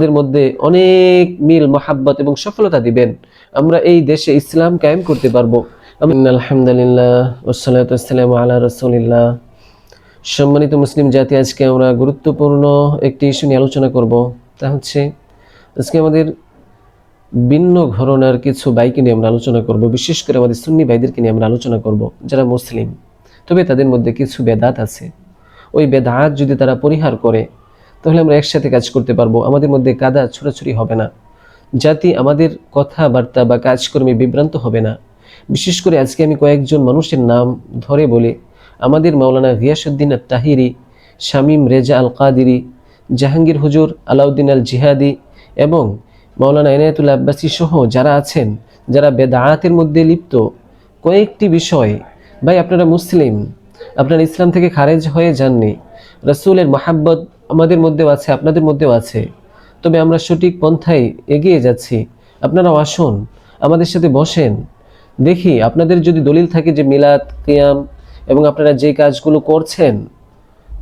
আমাদের মধ্যে অনেক মিল, মহাব্বত এবং সফলতা দিবেন। আমরা এই দেশে ইসলাম কায়েম করতে পারব। আলহামদুলিল্লাহ সম্মানিত মুসলিম জাতি, আজকে আমরা গুরুত্বপূর্ণ একটি ইস্যু নিয়ে আলোচনা করব। তা হচ্ছে, আজকে আমাদের ভিন্ন ঘরনার কিছু বাইকে নিয়ে আমরা আলোচনা করব। বিশেষ করে আমাদের সুন্নি ভাইদেরকে নিয়ে আমরা আলোচনা করব, যারা মুসলিম। তবে তাদের মধ্যে কিছু বেদাত আছে। ওই বেদাত যদি তারা পরিহার করে তাহলে আমরা একসাথে কাজ করতে পারব। আমাদের মধ্যে কাদা ছোড়াছুরি হবে না। জাতি আমাদের কথাবার্তা বা কাজকর্মে বিভ্রান্ত হবে না। বিশেষ করে আজকে আমি কয়েকজন মানুষের নাম ধরে বলে। আমাদের মাওলানা গিয়াসুদ্দিন আল তাহিরি শামীম রেজা আল কাদিরি জাহাঙ্গীর হুজুর আলাউদ্দিন আল জিহাদি এবং মাওলানা এনায়তুল আব্বাসী সহ যারা আছেন, যারা বেদায়াতের মধ্যে লিপ্ত, কয়েকটি বিষয়। ভাই, আপনারা মুসলিম, আপনারা ইসলাম থেকে খারেজ হয়ে যাননি। রসুলের মাহাব্বত আমাদের মধ্যেও আছে, আপনাদের মধ্যেও আছে। তবে আমরা সঠিক পন্থায় এগিয়ে যাচ্ছি। আপনারাও আসুন, আমাদের সাথে বসেন। দেখি, আপনাদের যদি দলিল থাকে যে মিলাদ, কিয়াম এবং আপনারা যে কাজগুলো করছেন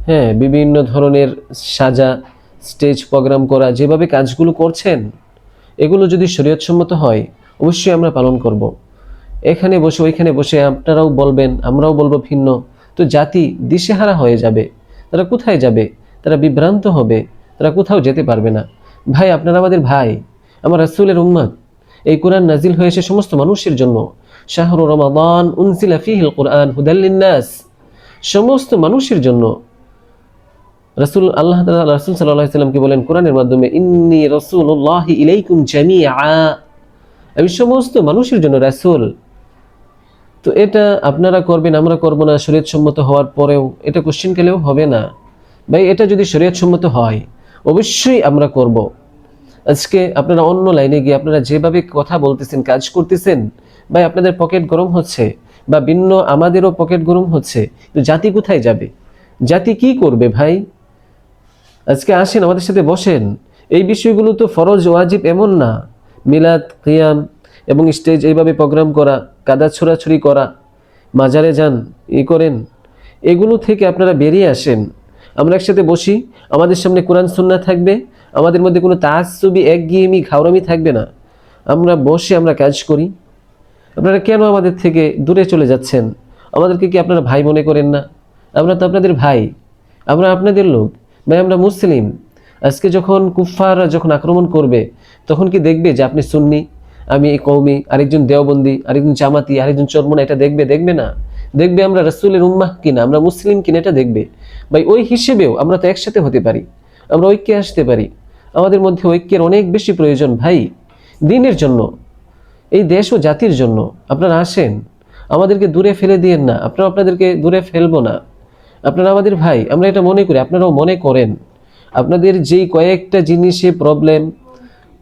হ্যাঁ বিভিন্ন ধরনের সাজা, স্টেজ প্রোগ্রাম করা, যেভাবে কাজগুলো করছেন, এগুলো যদি শরীয়তসম্মত হয়, অবশ্যই আমরা পালন করব। এখানে বসে, ওইখানে বসে আপনারাও বলবেন, আমরাও বলব ভিন্ন। তো জাতি দিশেহারা হয়ে যাবে। তারা কোথায় যাবে? তারা বিভ্রান্ত হবে, তারা কোথাও যেতে পারবে না। ভাই, আপনারা আমাদের ভাই, আমার রাসূলের উম্মত। এই কোরআন নাজিল হয়েছে সমস্ত মানুষের জন্য শাহরু রমাদান উনসিলা ফিহিল কোরআন হুদাল্লিন্নাস সমস্ত মানুষের জন্য রাসূল আল্লাহ তাআলা, রাসূল আলাইহি সাল্লামকে বলেন কোরআনের মাধ্যমে, ইন্নী রাসূলুল্লাহি ইলাইকুম জামিআ। আমি সমস্ত মানুষের জন্য রাসূল। তো এটা আপনারা করবেন, আমরা করব না শরীয়ত সম্মত হওয়ার পরেও এটা কোশ্চেন কেলেও হবে না। ভাই, এটা যদি শরীয়ত সম্মত হয়, অবশ্যই আমরা করব। আজকে আপনারা অন্য লাইনে গিয়ে আপনারা যেভাবে কথা বলতেছেন, কাজ করতেছেন, ভাই, আপনাদের পকেট গরম হচ্ছে বা ভিন্ন আমাদেরও পকেট গরম হচ্ছে, তো জাতি কোথায় যাবে? জাতি কি করবে ভাই? আজকে আসেন, আমাদের সাথে বসেন। এই বিষয়গুলো তো ফরজ, ওয়াজিব এমন না। মিলাদ, কিয়াম এবং স্টেজ এইভাবে প্রোগ্রাম করা, কাদা ছোড়াছুরি করা, মাজারে যান, ই করেন, এগুলো থেকে আপনারা বেরিয়ে আসেন। আমরা একসাথে বসি, আমাদের সামনে কোরআন সুন্না থাকবে, আমাদের মধ্যে কোনো তাসবি একগিয়েমি ঘাওরামি থাকবে না। আমরা বসে আমরা কাজ করি। আপনারা কেন আমাদের থেকে দূরে চলে যাচ্ছেন? আমাদেরকে কি আপনারা ভাই মনে করেন না? আমরা তো আপনাদের ভাই, আমরা আপনাদের লোক। ভাই, আমরা মুসলিম। আজকে যখন কুফাররা যখন আক্রমণ করবে, তখন কি দেখবে যে আপনি সুন্নি? আমি এই কৌমি আরেকজন দেওবন্দি, আরেকজন জামাতি, আরেকজন চর্মনা এটা দেখবে দেখবে না? দেখবে আমরা রসুলের উম্মাহ কিনা, আমরা মুসলিম কিনা, এটা দেখবে। ভাই, ওই হিসেবেও আমরা তো একসাথে হতে পারি, আমরা ঐক্যে আসতে পারি। আমাদের মধ্যে ঐক্যের অনেক বেশি প্রয়োজন ভাই, দিনের জন্য, এই দেশ ও জাতির জন্য। আপনারা আসেন, আমাদেরকে দূরে ফেলে দিয়েন না আপনারা আপনাদেরকে দূরে ফেলব না। আপনারা আমাদের ভাই, আমরা এটা মনে করি, আপনারাও মনে করেন। আপনাদের যেই কয়েকটা জিনিসে প্রবলেম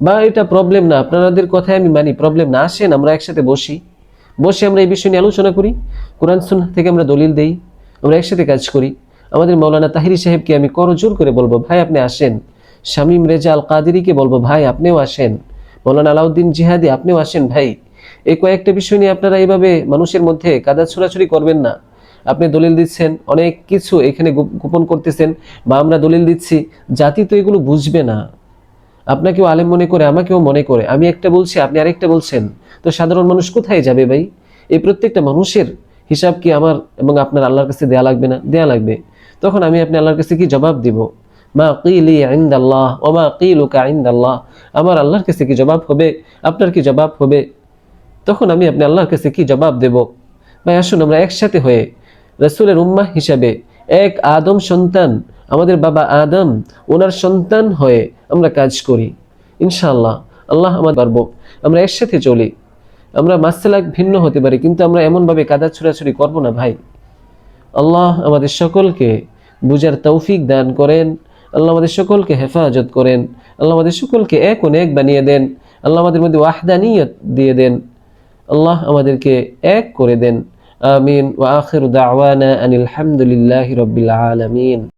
বা এটা প্রবলেম না, আপনাদের কথায় আমি মানি প্রবলেম না, আসেন, আমরা একসাথে বসি। বসে আমরা এই বিষয় নিয়ে আলোচনা করি, কোরআন সুন্নাহ থেকে আমরা দলিল দেই, আমরা একসাথে কাজ করি। আমাদের মৌলানা তাহিরি সাহেবকে আমি করজোর করে বলব, ভাই, আপনি আসেন। শামীম রেজা আল কাদেরিকে বলব, ভাই, আপনিও আসেন। মৌলানা আলাউদ্দিন জিহাদি, আপনিও আসেন, ভাই। এই কয়েকটা বিষয় নিয়ে আপনারা এইভাবে মানুষের মধ্যে কাদা ছোড়াছুরি করবেন না। আপনি দলিল দিচ্ছেন, অনেক কিছু এখানে গোপন করতেছেন বা আমরা দলিল দিচ্ছি। জাতি তো এগুলো বুঝবে না। আপনাকেও আলেম মনে করে, আমাকেও মনে করে। আমি একটা বলছি, আপনি আরেকটা বলছেন। তো সাধারণ মানুষ কোথায় যাবে ভাই? এই প্রত্যেকটা মানুষের হিসাব কি আমার এবং আপনার আল্লাহর কাছে দেয়া লাগবে না? দেয়া লাগবে। তখন আমি আপনি আল্লাহর কাছে কি জবাব দিব? মা কিলি আইন্দাল্লাহ ও মা কিলুকা আইন্দাল্লাহ আমার আল্লাহর কাছে কি জবাব হবে? আপনার কি জবাব হবে? তখন আমি আপনি আল্লাহর কাছে কি জবাব দেব? ভাই, আসুন আমরা একসাথে হয়ে রসুলের উম্মা হিসাবে এক আদম সন্তান, আমাদের বাবা আদম, ওনার সন্তান হয়ে আমরা কাজ করি। ইনশাআল্লাহ, আল্লাহ আমার পারব। আমরা একসাথে চলি। আমরা মাসলাক ভিন্ন হতে পারি, কিন্তু আমরা এমনভাবে কাদা ছুড়াছুড়ি করব না ভাই। আল্লাহ আমাদের সকলকে বুঝার তৌফিক দান করেন। আল্লাহ আমাদের সকলকে হেফাজত করেন। আল্লাহ আমাদের সকলকে এক অনেক বানিয়ে দেন। আল্লাহ আমাদের মধ্যে ওয়াহদানিয়ত দিয়ে দেন। আল্লাহ আমাদেরকে এক করে দেন। আমিন। ওয়া আখির দাওয়ানা আনিল হামদুলিল্লাহি রাব্বিল আলামিন।